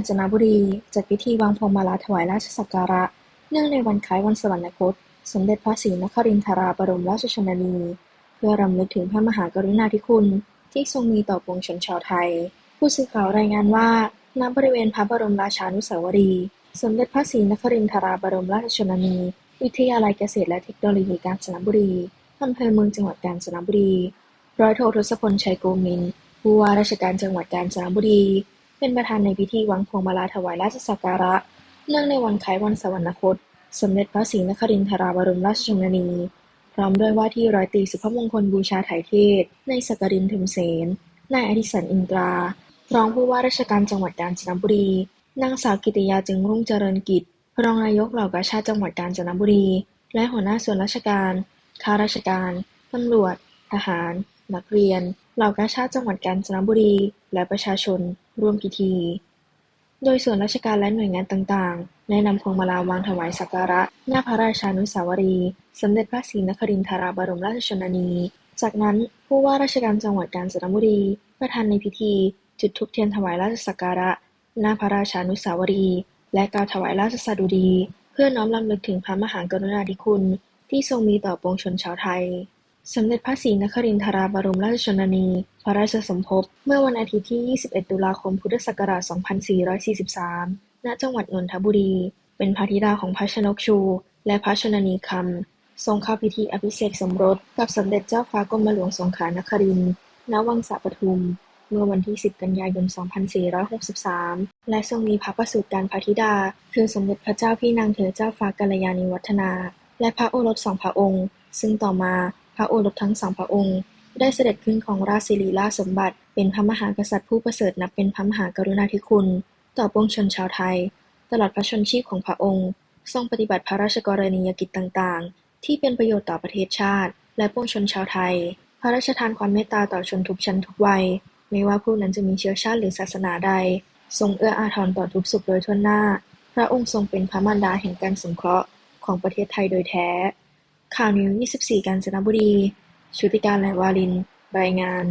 ญจนบุรีจัดพิธีวางพวงมาลาถวายราชสักการะ เนื่องในวันคล้ายวันสวรรคต สมเด็จพระศรีนครินทราบรมราชชนนี เพื่อรำลึกถึงพระมหากรุณาธิคุณที่ทรงมีต่อปวงชนชาวไทย ผู้สื่อข่าวรายงานว่าณบริเวณพระบรมราชานุสาวรีย์สมเด็จพระศรีนครินทราบรมราชชนนี วิทยาลัยเกษตรและเทคโนโลยีกาญจนบุรีอำเภอเมืองจังหวัดกาญจนบุรี ร้อยโททศพลชัยโกมินผู้ว่าราชการจังหวัดกาญจนบุรี เป็นประธานในพิธีวางพวงมาลาถวายราชสักการะ เนื่องในวันคล้ายวันสวรรคต สมเด็จพระศรีนครินทราบรมราชชนนี พร้อมด้วยว่าที่ร้อยตรีสุภมงคลบูชาไถ่ายเทศ ในสกรินทึมเสน นายอดิสันอินตรารองผู้ว่าราชการจังหวัดกาญจนบุรี นางสาวกิติยาจึงรุ่งเจริญกิจ รองนายกเหล่ากาชาติจังหวัดกาญจนบุรี และหัวหน้าส่วนราชการ ข้าราชการ ตำรวจ ทหาร นักเรียน เหล่ากาชาติจังหวัดกาญจนบุรี และประชาชน ร่วมพิธี โดยส่วนราชการและหน่วยงานต่างๆ ได้นำพวงมาลาวางถวายสักการะ หน้าพระราชานุสาวรีย์สมเด็จพระศรีนครินทราบรมราชชนนี จากนั้นผู้ว่าราชการจังหวัดกาญจนบุรี ประธานในพิธี จุดธูปเทียนถวายราชสักการะ หน้าพระราชานุสาวรีย์และกล่าวถวายราชสดุดี เพื่อน้อมรำลึกถึงพระมหากรุณาธิคุณ ที่ทรงมีต่อปวงชนชาวไทย สมเด็จพระศรีนครินทราบรมราชชนนี พระราชสมภพ เมื่อวันอาทิตย์ที่ 21 ตุลาคม พุทธศักราช 2443 ณ จังหวัดนนทบุรี เป็นพระธิดาของพระชนกชู และพระชนนีคำ ทรงเข้าพิธีอภิเษกสมรส กับสมเด็จเจ้าฟ้ากรมหลวงสงขลานครินทร์ณ วังสะปทุม เมื่อวันที่ 10 กันยายน 2463 และทรงมีพระประสูติการพระธิดา คือสมเด็จพระเจ้าพี่นางเธอเจ้าฟ้ากัลยาณีวัฒนา และพระโอรสสองพระองค์ ซึ่งต่อมา ระโอรสทั้งสองพระองค์ ได้เสด็จขึ้นของราชสิริราชสมบัติ เป็นพระมหากษัตริย์ผู้ประเสริฐนับเป็นพระมหากรุณาธิคุณ ต่อปวงชนชาวไทย ตลอดพระชนชีพของพระองค์ ทรงปฏิบัติพระราชกรณียกิจต่างๆ ที่เป็นประโยชน์ต่อประเทศชาติ และปวงชนชาวไทย พระราชทานความเมตตาต่อชนทุกชั้นทุกวัย ไม่ว่าผู้นั้นจะมีเชื้อชาติหรือศาสนาใด ทรงเอื้ออาทรต่อทุกสุขโดยทั่วหน้า พระองค์ทรงเป็นพระมารดาแห่งการสงเคราะห์ของประเทศไทยโดยแท้ ข่าวนิว24กาญจนบุรี ชุติการแลวาริน รายงาน